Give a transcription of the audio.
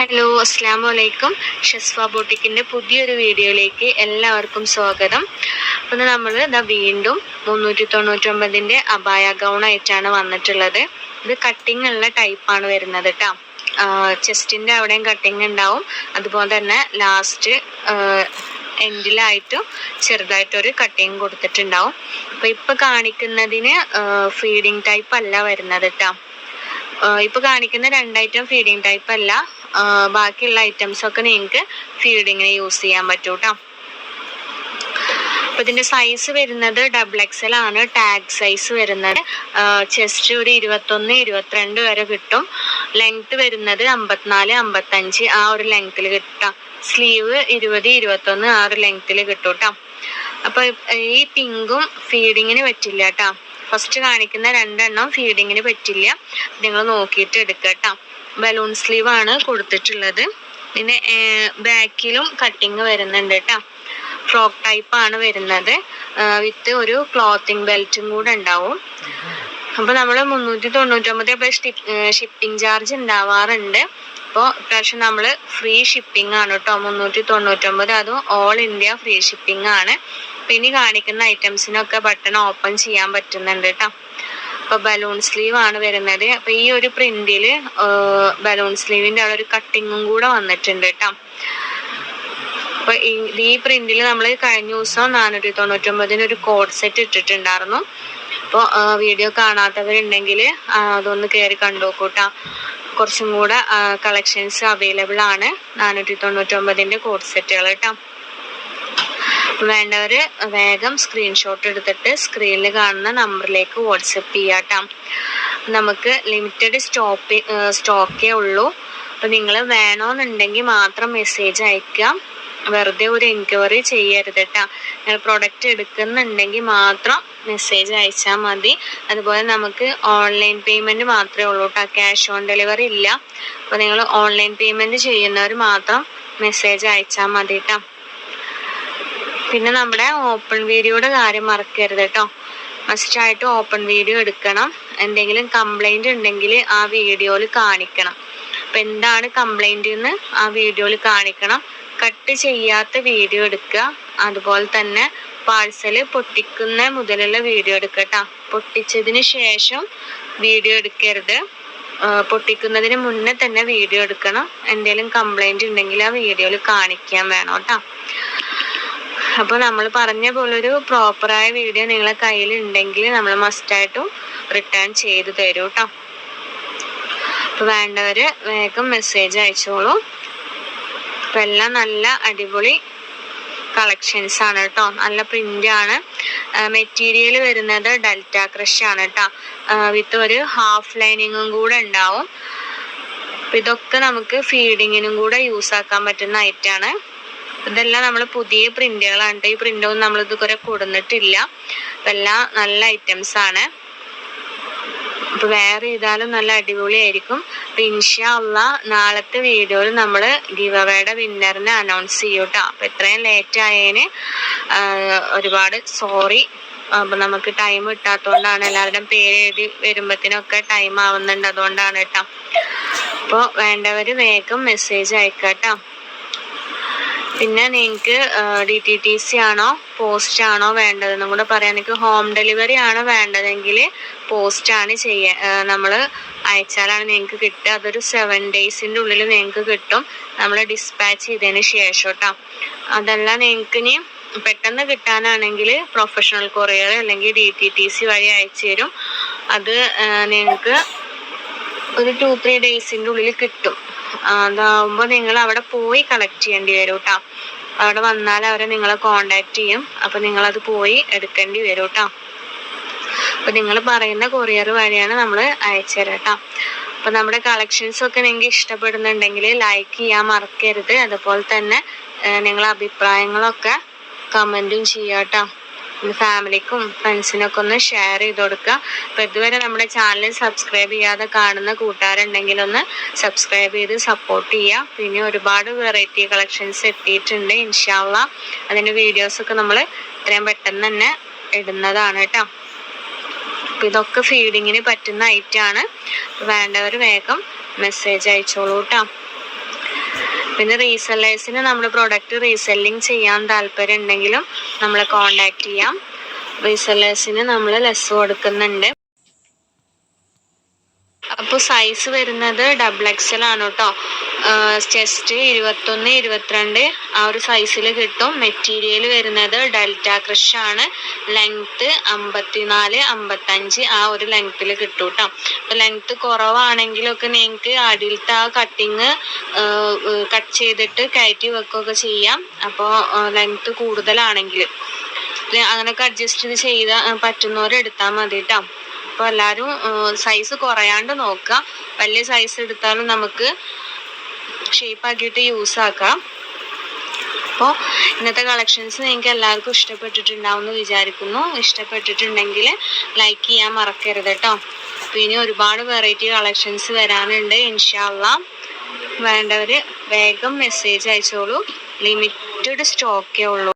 Hello അസ്സാം വലൈക്കും ഷെസ്ഫ ബോട്ടിക്കിന്റെ പുതിയൊരു വീഡിയോയിലേക്ക് എല്ലാവർക്കും സ്വാഗതം. അപ്പോൾ നമ്മൾ ഇതാ വീണ്ടും മുന്നൂറ്റി തൊണ്ണൂറ്റൊമ്പതിന്റെ അബായ ഗൗൺ ആയിട്ടാണ് വന്നിട്ടുള്ളത്. ഇത് കട്ടിങ് ഉള്ള ടൈപ്പാണ് വരുന്നത് കേട്ടോ ചെസ്റ്റിന്റെ അവിടെയും കട്ടിങ് ഉണ്ടാവും. അതുപോലെ തന്നെ ലാസ്റ്റ് എൻഡിലായിട്ടും ചെറുതായിട്ടൊരു കട്ടിങ് കൊടുത്തിട്ടുണ്ടാവും. അപ്പോൾ ഇപ്പോൾ കാണിക്കുന്നതിന് ഫീഡിങ് ടൈപ്പ് അല്ല വരുന്നത് കേട്ടോ ഇപ്പൊ കാണിക്കുന്ന രണ്ട് ഐറ്റം ഫീഡിങ് ടൈപ്പ് അല്ല. ബാക്കിയുള്ള ഐറ്റംസ് ഒക്കെ നിങ്ങൾക്ക് ഫീഡിങ്ങിന് യൂസ് ചെയ്യാൻ പറ്റും കേട്ടോ ഇതിന്റെ സൈസ് വരുന്നത് ഡബിൾ എക്സൽ ആണ്. ടാഗ് സൈസ് വരുന്നത് ചെസ്റ്റ് ഒരു ഇരുപത്തൊന്ന് ഇരുപത്തിരണ്ട് വരെ കിട്ടും. ലെങ്ത് വരുന്നത് അമ്പത്തിനാല് അമ്പത്തഞ്ച് ആ ഒരു ലെങ്ത്തിൽ കിട്ടാം. സ്ലീവ് ഇരുപത് ഇരുപത്തൊന്ന് ആ ഒരു ലെങ്ത്തിൽ കിട്ടും കേട്ടോ അപ്പൊ ഈ പിങ്കും ഫീഡിങ്ങിന് പറ്റില്ല കേട്ടോ ഫസ്റ്റ് കാണിക്കുന്ന രണ്ടെണ്ണം ഫീഡിങ്ങിന് പറ്റില്ല. നിങ്ങൾ നോക്കിയിട്ട് എടുക്കുക കേട്ടോ ബലൂൺ സ്ലീവ് ആണ് കൊടുത്തിട്ടുള്ളത്. പിന്നെ ബാക്കിലും കട്ടിങ് വരുന്നുണ്ട് കേട്ടോ ഫ്രോക്ക് ടൈപ്പ് ആണ് വരുന്നത്. വിത്ത് ഒരു ക്ലോത്തിങ് ബെൽറ്റും കൂടെ ഉണ്ടാവും. അപ്പോൾ നമ്മൾ മുന്നൂറ്റി തൊണ്ണൂറ്റൊമ്പത് പ്ലസ് ഷിപ്പിംഗ് ചാർജ് ഉണ്ടാവാറുണ്ട്. അപ്പോൾ ഇപ്രാവശ്യം നമ്മൾ ഫ്രീ ഷിപ്പിംഗ് ആണ് കേട്ടോ മുന്നൂറ്റി തൊണ്ണൂറ്റൊമ്പത് അതും ഓൾ ഇന്ത്യ ഫ്രീ ഷിപ്പിംഗ് ആണ്. പിന്നെ കാണിക്കുന്ന ഐറ്റംസിനൊക്കെ ബട്ടൺ ഓപ്പൺ ചെയ്യാൻ പറ്റുന്നുണ്ട് കേട്ടോ അപ്പൊ ബലൂൺ സ്ലീവ് ആണ് വരുന്നത്. അപ്പൊ ഈ ഒരു പ്രിന്റിൽ ബലൂൺ സ്ലീവിന്റെ അവിടെ ഒരു കട്ടിങ്ങും കൂടെ വന്നിട്ടുണ്ട് കേട്ടോ അപ്പൊ ഈ പ്രിന്റിൽ നമ്മൾ കഴിഞ്ഞ ദിവസം നാനൂറ്റി തൊണ്ണൂറ്റി ഒമ്പതിന് ഒരു കോഡ് സെറ്റ് ഇട്ടിട്ടുണ്ടായിരുന്നു. അപ്പോൾ വീഡിയോ കാണാത്തവരുണ്ടെങ്കിൽ അതൊന്ന് കയറി കണ്ടു നോക്കൂട്ടാ കുറച്ചും കൂടെ കളക്ഷൻസ് അവൈലബിൾ ആണ്. നാനൂറ്റി തൊണ്ണൂറ്റി ഒമ്പതിന്റെ കോഡ് സെറ്റുകൾ കേട്ടോ വേണ്ടവർ വേഗം സ്ക്രീൻഷോട്ട് എടുത്തിട്ട് സ്ക്രീനിൽ കാണുന്ന നമ്പറിലേക്ക് വാട്സപ്പ് ചെയ്യാട്ടാം. നമുക്ക് ലിമിറ്റഡ് സ്റ്റോപ്പ് സ്റ്റോക്കേ ഉള്ളൂ. അപ്പം നിങ്ങൾ വേണമെന്നുണ്ടെങ്കിൽ മാത്രം മെസ്സേജ് അയക്കാം വെറുതെ ഒരു എൻക്വയറി ചെയ്യരുത് കേട്ടോ നിങ്ങൾ പ്രൊഡക്റ്റ് എടുക്കുന്നുണ്ടെങ്കിൽ മാത്രം മെസ്സേജ് അയച്ചാൽ മതി. അതുപോലെ നമുക്ക് ഓൺലൈൻ പേയ്മെന്റ് മാത്രമേ ഉള്ളൂ കേട്ടോ ക്യാഷ് ഓൺ ഡെലിവറി ഇല്ല. അപ്പോൾ നിങ്ങൾ ഓൺലൈൻ പേയ്മെന്റ് ചെയ്യുന്നവർ മാത്രം മെസ്സേജ് അയച്ചാൽ മതി കേട്ടോ പിന്നെ നമ്മുടെ ഓപ്പൺ വീഡിയോയുടെ കാര്യം മറക്കരുത് കേട്ടോ മസ്റ്റായിട്ട് ഓപ്പൺ വീഡിയോ എടുക്കണം. എന്തെങ്കിലും കംപ്ലൈന്റ് ഉണ്ടെങ്കിൽ ആ വീഡിയോയിൽ കാണിക്കണം. അപ്പൊ എന്താണ് കംപ്ലൈന്റ് എന്ന് ആ വീഡിയോയിൽ കാണിക്കണം. കട്ട് ചെയ്യാത്ത വീഡിയോ എടുക്കുക. അതുപോലെ തന്നെ പാഴ്സൽ പൊട്ടിക്കുന്ന മുതലുള്ള വീഡിയോ എടുക്കട്ടോ പൊട്ടിച്ചതിന് ശേഷം വീഡിയോ എടുക്കരുത്. പൊട്ടിക്കുന്നതിന് മുന്നേ തന്നെ വീഡിയോ എടുക്കണം. എന്തെങ്കിലും കംപ്ലൈന്റ് ഉണ്ടെങ്കിൽ ആ വീഡിയോയിൽ കാണിക്കാൻ വേണം കേട്ടോ അപ്പോൾ നമ്മൾ പറഞ്ഞ പോലെ ഒരു പ്രോപ്പറായ വീഡിയോ നിങ്ങളെ കയ്യിൽ ഉണ്ടെങ്കിൽ നമ്മൾ മസ്റ്റായിട്ടും റിട്ടേൺ ചെയ്ത് തരും കേട്ടോ അപ്പോൾ വേണ്ടവര് വേഗം മെസ്സേജ് അയച്ചോളൂ. അപ്പം എല്ലാം നല്ല അടിപൊളി കളക്ഷൻസ് ആണ് കേട്ടോ നല്ല പ്രിന്റ് ആണ്. മെറ്റീരിയൽ വരുന്നത് ഡെൽറ്റ ക്രഷ് ആണ് കേട്ടോ വിത്ത് ഒരു ഹാഫ് ലൈനിങ്ങും കൂടെ ഉണ്ടാവും. ഇതൊക്കെ നമുക്ക് ഫീഡിങ്ങിനും കൂടെ യൂസ് ആക്കാൻ പറ്റുന്ന ഐറ്റാണ് ഇതെല്ലാം നമ്മൾ പുതിയ പ്രിന്റുകളാണ്. ഈ പ്രിന്റൊന്നും നമ്മൾ ഇതുവരെ കൊടുന്നിട്ടില്ല. ഇതെല്ലാം നല്ല ഐറ്റംസ് ആണ്. അപ്പൊ വേറെ ചെയ്താലും നല്ല അടിപൊളിയായിരിക്കും. അപ്പൊ ഇൻഷാ അള്ളാ നാളത്തെ വീഡിയോയിൽ നമ്മൾ ഗിവ് അവയുടെ വിന്നറിനെ അനൗൺസ് ചെയ്യും കേട്ടോ അപ്പൊ ഇത്രയും ലേറ്റ് ആയതിന് ഒരുപാട് സോറി അപ്പൊ നമുക്ക് ടൈം കിട്ടാത്തതുകൊണ്ടാണ് എല്ലാവരുടെയും പേര് എഴുതി വരുമ്പത്തിനൊക്കെ ടൈം ആവുന്നുണ്ട് അതുകൊണ്ടാണ് കേട്ടോ. അപ്പോൾ വേണ്ടവര് വേഗം മെസ്സേജ് അയക്കാം കേട്ടോ പിന്നെ നിങ്ങൾക്ക് ഡി ടി ടി സി ആണോ പോസ്റ്റ് ആണോ വേണ്ടതെന്നും കൂടെ പറയാം. നിങ്ങൾക്ക് ഹോം ഡെലിവറി ആണ് വേണ്ടതെങ്കിൽ പോസ്റ്റ് ആണ് ചെയ്യുക നമ്മൾ അയച്ചാലാണ് നിങ്ങൾക്ക് കിട്ടുക. അതൊരു സെവൻ ഡേയ്സിന്റെ ഉള്ളിൽ നിങ്ങൾക്ക് കിട്ടും. നമ്മൾ ഡിസ്പാച്ച് ചെയ്തതിന് ശേഷം കേട്ടോ അതല്ല നിങ്ങൾക്ക് ഇനി പെട്ടെന്ന് കിട്ടാനാണെങ്കിൽ പ്രൊഫഷണൽ കൊറിയർ അല്ലെങ്കിൽ ഡി ടി ടി സി വഴി അയച്ചു തരും. അത് നിങ്ങൾക്ക് ഒരു ടു ത്രീ ഡേയ്സിന്റെ ഉള്ളിൽ കിട്ടും. അതാവുമ്പോൾ നിങ്ങൾ അവിടെ പോയി കളക്ട് ചെയ്യേണ്ടി വരും കേട്ടോ അവിടെ വന്നാൽ അവരെ നിങ്ങളെ കോണ്ടാക്ട് ചെയ്യും. അപ്പൊ നിങ്ങൾ അത് പോയി എടുക്കേണ്ടി വരും കേട്ടോ അപ്പൊ നിങ്ങൾ പറയുന്ന കൊറിയർ വഴിയാണ് നമ്മൾ അയച്ചു തരാം കേട്ടോ അപ്പൊ നമ്മുടെ കളക്ഷൻസ് ഒക്കെ നിങ്ങൾക്ക് ഇഷ്ടപ്പെടുന്നുണ്ടെങ്കിൽ ലൈക്ക് ചെയ്യാൻ മറക്കരുത്. അതുപോലെ തന്നെ നിങ്ങളെ അഭിപ്രായങ്ങളൊക്കെ കമന്റും ചെയ്യാം കേട്ടോ ഫാമിലിക്കും ഫ്രണ്ട്സിനൊക്കെ ഒന്ന് ഷെയർ ചെയ്ത് കൊടുക്കുക. അപ്പോൾ ഇതുവരെ നമ്മുടെ ചാനൽ സബ്സ്ക്രൈബ് ചെയ്യാതെ കാണുന്ന കൂട്ടുകാരുണ്ടെങ്കിൽ ഒന്ന് സബ്സ്ക്രൈബ് ചെയ്ത് സപ്പോർട്ട് ചെയ്യുക. പിന്നെ ഒരുപാട് വെറൈറ്റി കളക്ഷൻസ് എത്തിയിട്ടുണ്ട് ഇൻഷാല്ല അതിന്റെ വീഡിയോസൊക്കെ നമ്മൾ ഇത്രയും പെട്ടെന്ന് തന്നെ ഇടുന്നതാണ് കേട്ടോ. അപ്പം ഇതൊക്കെ ഫീഡിങ്ങിന് പറ്റുന്ന ഐറ്റാണ് വേണ്ടവർ വേഗം മെസ്സേജ് അയച്ചോളൂ കേട്ടോ. പിന്നെ റീസെല്ലേഴ്സിന് നമ്മുടെ പ്രോഡക്റ്റ് റീസെല്ലിംഗ് ചെയ്യാൻ താല്പര്യം ഉണ്ടെങ്കിലും നമ്മളെ കോണ്ടാക്ട് ചെയ്യാം. റീസെല്ലേഴ്സിന് നമ്മൾ ലെസ് കൊടുക്കുന്നുണ്ട്. അപ്പോൾ സൈസ് വരുന്നത് ഡബിൾ എക്സ് എൽ ആണ് കേട്ടോ ചെസ്റ്റ് ഇരുപത്തൊന്ന് ഇരുപത്തിരണ്ട്. ആ ഒരു സൈസിൽ കിട്ടും. മെറ്റീരിയൽ വരുന്നത് ഡെൽറ്റ ക്രഷ് ആണ്. ലെങ്ത്ത് അമ്പത്തിനാല് അമ്പത്തഞ്ച് ആ ഒരു ലെങ്ത്തിൽ കിട്ടും കേട്ടോ അപ്പോൾ ലെങ്ത്ത് കുറവാണെങ്കിലൊക്കെ നിങ്ങൾക്ക് അടിയിലത്തെ ആ കട്ടിങ് കട്ട് ചെയ്തിട്ട് കയറ്റി വെക്കുകയൊക്കെ ചെയ്യാം. അപ്പോൾ ലെങ്ത്ത് കൂടുതലാണെങ്കിൽ. അങ്ങനെയൊക്കെ അഡ്ജസ്റ്റ് ചെയ്ത് എടുത്താൽ മതി കേട്ടോ അപ്പോൾ എല്ലാവരും സൈസ് കുറയാണ്ട് നോക്കുക. വലിയ സൈസ് എടുത്താലും നമുക്ക് ഷേപ്പ് ആക്കിയിട്ട് യൂസ് ആക്കാം. അപ്പോൾ ഇന്നത്തെ കളക്ഷൻസ് നിങ്ങൾക്ക് എല്ലാവർക്കും ഇഷ്ടപ്പെട്ടിട്ടുണ്ടാവും എന്ന് വിചാരിക്കുന്നു. ഇഷ്ടപ്പെട്ടിട്ടുണ്ടെങ്കിൽ ലൈക്ക് ചെയ്യാൻ മറക്കരുത് കേട്ടോ അപ്പോൾ ഇനി ഒരുപാട് വെറൈറ്റി കളക്ഷൻസ് വരാനുണ്ട് ഇൻഷാല്ല വേണ്ടവർ വേഗം മെസ്സേജ് അയച്ചോളൂ. ലിമിറ്റഡ് സ്റ്റോക്കേ ഉള്ളൂ.